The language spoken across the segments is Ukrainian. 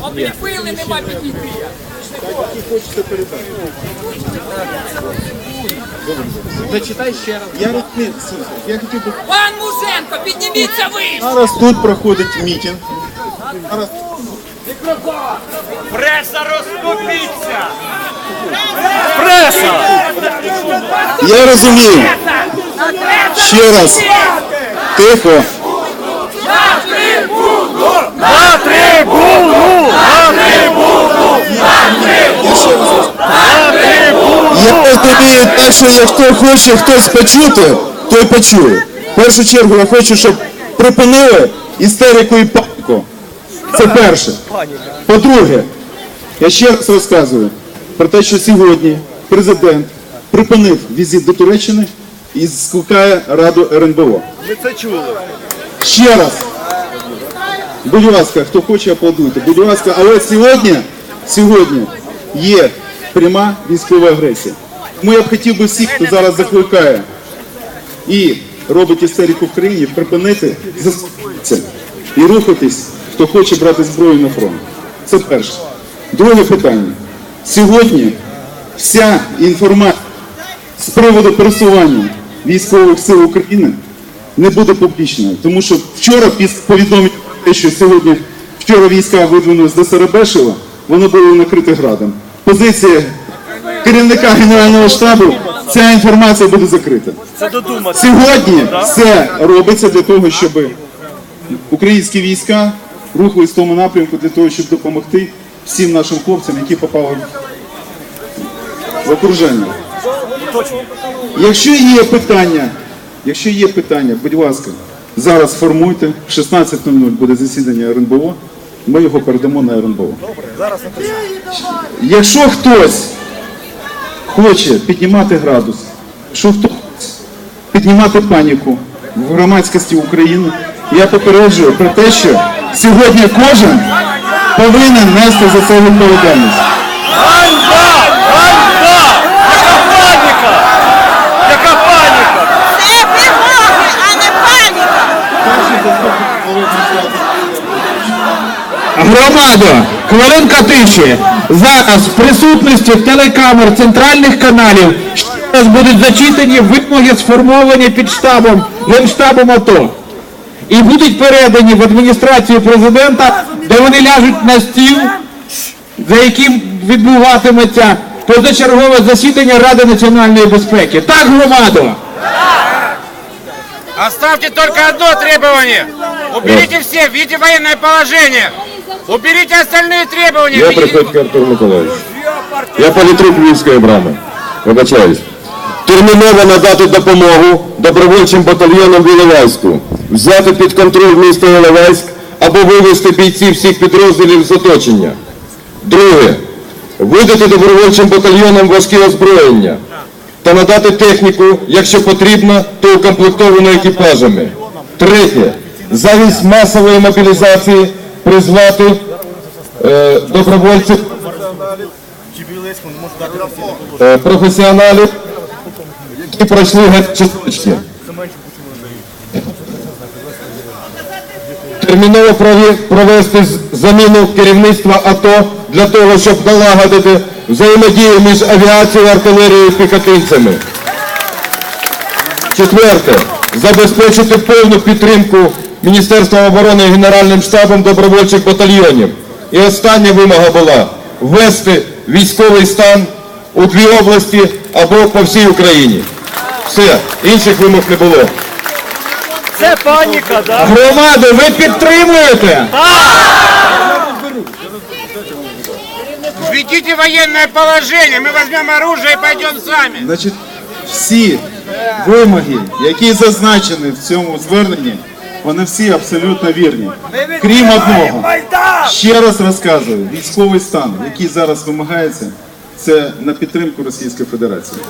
Обліпили, нема підійти. Зачитай ще раз. Я розумію, я хотів би Пан Муженко, підніміться ви! зараз тут проходить мітинг. Зараз Преса розступіться! я розумію. Ще раз. Тихо. На трибуну! Я розумію так, що як хто хоче хтось почути, той почує. В першу чергу я хочу, щоб припинили істерику і паніку. Це перше. По-друге, я ще раз розказую про те, що сьогодні президент припинив візит до Туреччини і скликає Раду РНБО. Ми це чули. Ще раз. Будь ласка, хто хоче, аплодуйте. Будь ласка, але сьогодні, сьогодні є пряма військова агресія. Тому я б хотів би всіх, хто зараз закликає і робить істерику в країні, припинити заспокоїтися і рухатись, хто хоче брати зброю на фронт. Це перше. Друге питання. Сьогодні вся інформація з приводу пересування військових сил України не буде публічною. Тому що вчора після повідомлення те, що сьогодні вчора війська видвинулись до Серебешева, воно було накрите градом. Позиція керівника Генерального штабу, ця інформація буде закрита. Сьогодні все робиться для того, щоб українські війська рухались в тому напрямку для того, щоб допомогти всім нашим хлопцям, які попали в окруження. Якщо є питання, якщо є питання, будь ласка, зараз формуйте. В 16.00 буде засідання РНБО. Ми його передамо на РНБО. Якщо хтось хоче піднімати градус, якщо хтось піднімати паніку в громадськості України, я попереджую про те, що сьогодні кожен повинен нести за це відповідальність. Ганьба! Ганьба! Яка паніка! Яка паніка! Це вимоги, а не паніка. Громада, хвилинка тиші. Зараз в присутності телекамер центральних каналів ще раз будуть зачитані вимоги сформовані під штабом Генштабом АТО. І будуть передані в адміністрацію президента, де вони ляжуть на стіл, за яким відбуватиметься позачергове засідання Ради національної безпеки. Так, громадо? Оставьте только одно требование. Уберите все, видите военное положение. Уберите остальные требования. Я Приходько Артур Миколаївич. Я політрук Львівської брами. Вибачаюсь. Терміново надати допомогу добровольчим батальйонам в Іловайську, взяти під контроль місто Іловайськ або вивести бійців всіх підрозділів з оточення. Друге. Видати добровольчим батальйонам важкі озброєння та надати техніку, якщо потрібно, то укомплектовану екіпажами. Третє. Замість масової мобілізації призвати е, добровольців е, професіоналів, які пройшли гетчисточки. Терміново провести заміну керівництва АТО для того, щоб налагодити взаємодію між авіацією, артилерією і піхотинцями. Четверте. Забезпечити повну підтримку Міністерства оборони і Генеральним штабом добровольчих батальйонів. І остання вимога була ввести військовий стан у дві області або по всій Україні. Все, інших вимог не було. Це паніка, да? Громадо, ви підтримуєте? Введите военное положение. Мы возьмем оружие и пойдем сами. Значить, всі вимоги, які зазначені в цьому зверненні, вони всі абсолютно вірні. Крім одного, ще раз розказую, військовий стан, який зараз вимагається, це на підтримку Російської Федерації.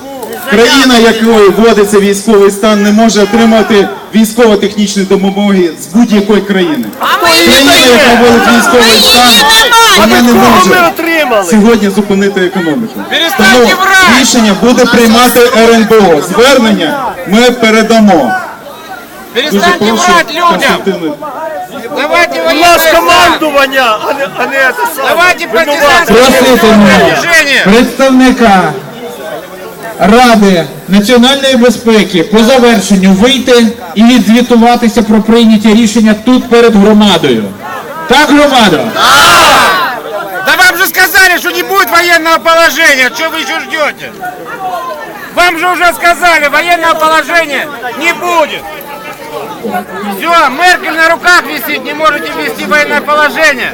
Країна, якою вводиться військовий стан, не може отримати військово-технічні допомоги з будь-якої країни. Країна, яка вводить військовий стан, вона не може сьогодні зупинити економіку. Тому рішення буде приймати РНБО. Звернення ми передамо. Перестаньте врать людям. Давайте У нас командування, а не, а не це саме. Давайте Просити мене движение. представника Ради національної безпеки по завершенню вийти і відзвітуватися про прийняті рішення тут перед громадою. Так, громадо? Да вам же сказали, что не будет военного положения. Что вы еще ждете? Вам же уже сказали, военного положения не будет. Все, Меркель на руках висит, не можете ввести военное положение.